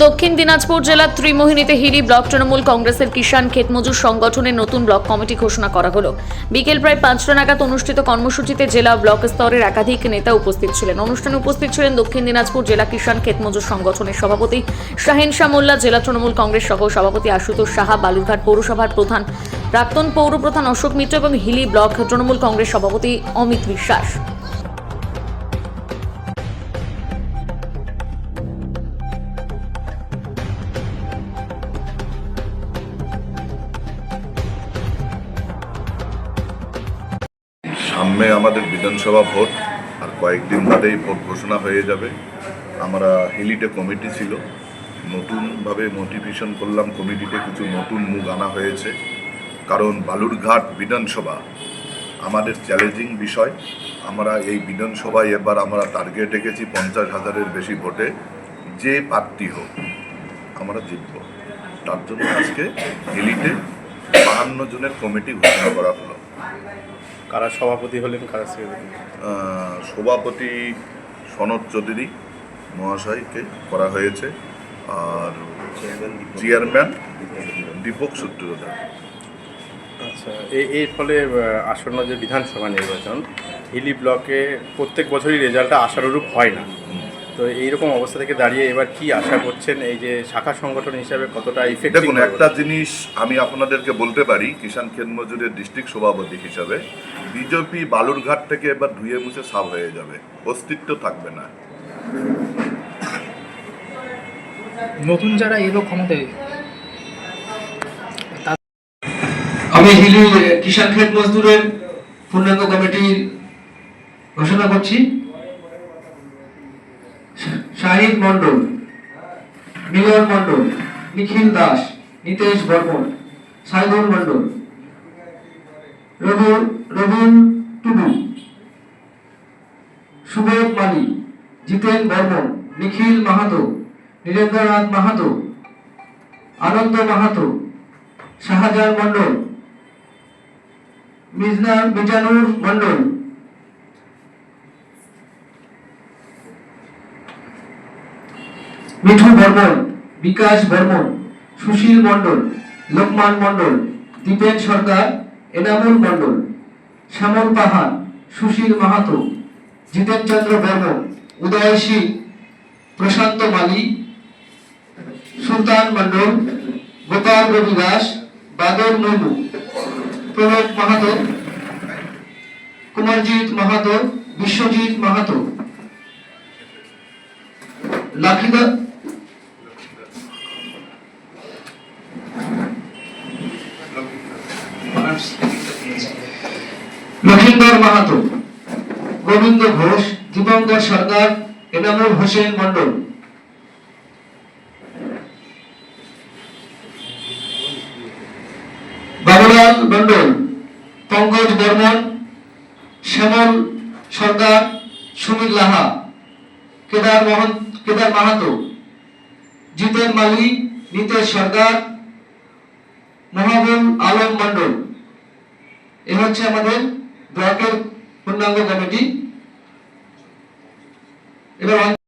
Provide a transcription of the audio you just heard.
দক্ষিণ দিনাজপুর জেলার ত্রিমোহিনীতে হিরি ব্লক তৃণমূল কংগ্রেসের কিষাণ ক্ষেতমজুর সংগঠনের নতুন ব্লক কমিটি ঘোষণা করা হলো। বিকেল প্রায় পাঁচটা নাগাদ অনুষ্ঠিত কর্মসূচিতে জেলা ব্লক স্তরের একাধিক নেতা উপস্থিত ছিলেন। অনুষ্ঠানে উপস্থিত ছিলেন দক্ষিণ দিনাজপুর জেলা কিষাণ ক্ষেতমজুর সংগঠনের সভাপতি শাহিন শাহ মোল্লা জেলা তৃণমূল কংগ্রেস সহ সভাপতি আশুতোষ সাহা, বালুরঘাট পৌরসভার প্রধান প্রাক্তন পৌর প্রধান অশোক মিত্র এবং হিলি ব্লক তৃণমূল কংগ্রেস সভাপতি অমিত বিশ্বাস। সামনে আমাদের বিধানসভা ভোট, আর কয়েকদিন বাদেই ভোট ঘোষণা হয়ে যাবে। আমরা হিলিটে কমিটি ছিল। নতুনভাবে মোটিভেশন করলাম কমিটিতে কিছু নতুন মুখ আনা হয়েছে। কারণ বালুরঘাট বিধানসভা আমাদের চ্যালেঞ্জিং বিষয়। আমরা এই বিধানসভায় এবার আমরা টার্গেট রেখেছি পঞ্চাশ হাজারের বেশি ভোটে। যে প্রার্থী হোক, আমরা জিতব। তার জন্য আজকে হিলিটে বাহান্ন জনের কমিটি ঘোষণা করা হলো। কারা সভাপতি হলেন কারা সেক্রেটারি সভাপতি সনদ চৌধুরী মহাশয়কে করা হয়েছে আর চেয়ারম্যান দীপক সূত্রধর। আচ্ছা এই এর ফলে আসন্ন যে বিধানসভা নির্বাচন হিলি ব্লকে প্রত্যেক বছরই রেজাল্টটা আশানুরূপ হয় না। তো এইরকম অবস্থা থেকে দাঁড়িয়ে এবার কি আশা করছেন? এই যে শাখা সংগঠন হিসাবে কতটা ইফেক্টিভ দেখুন একটা জিনিস আমি আপনাদেরকে বলতে পারি কিষাণ খেত মজুরের ডিস্ট্রিক্ট সভাপতি হিসাবে বিজেপি বালুরঘাট থেকে এবার ধুয়ে মুছে সাফ হয়ে যাবে অস্তিত্ব থাকবে না। নতুন যারা এলো ক্ষমতায় আমি হিলি কিষাণ খেত মজদুরের পূর্ণাঙ্গ কমিটির ঘোষণা করছি। শাহিদ মণ্ডল, মিলন মণ্ডল, নিখিল দাস, নিতেশ বর্মন সাইদুল মণ্ডল, রবি রবীন টুডু, সুবোধ মালি জিতেন বর্মন, নিখিল মাহাতো, নীরেন্দ্রনাথ মাহাতো, আনন্দ মাহাতো, শাহজাহান মণ্ডল, মিজনা মিজানুর মণ্ডল মিঠু বর্মন, বিকাশ বর্মন, সুশীল মণ্ডল, লোকমান মণ্ডল, দীপেন সরকার, এনামুল মণ্ডল, শ্যামল পাহাড়, সুশীল মাহাতো জিতেন চন্দ্র বর্মন উদয় সিং প্রশান্ত মালি সুলতান মণ্ডল, গোপাল রবি দাস, বাদল মুর্মু, প্রণব মাহাতো, কুমারজিৎ মাহাতো, বিশ্বজিৎ মাহাতো। লাখিদা লক্ষিন্দর মাহাতো, গোবিন্দ ঘোষ দীপঙ্কর সরকার, এনামুল হোসেন মন্ডল বাবুলাল মণ্ডল, পঙ্কজ বর্মন, শ্যামল সরকার, সুনীল লাহা, কেদার মোহন, কেদার মাহাতো, জিতেন মালি, নিতেশ সরকার, মহাবুল আলম মণ্ডল। এ হচ্ছে আমাদের ব্লকের পূর্ণাঙ্গ কমিটি। এবার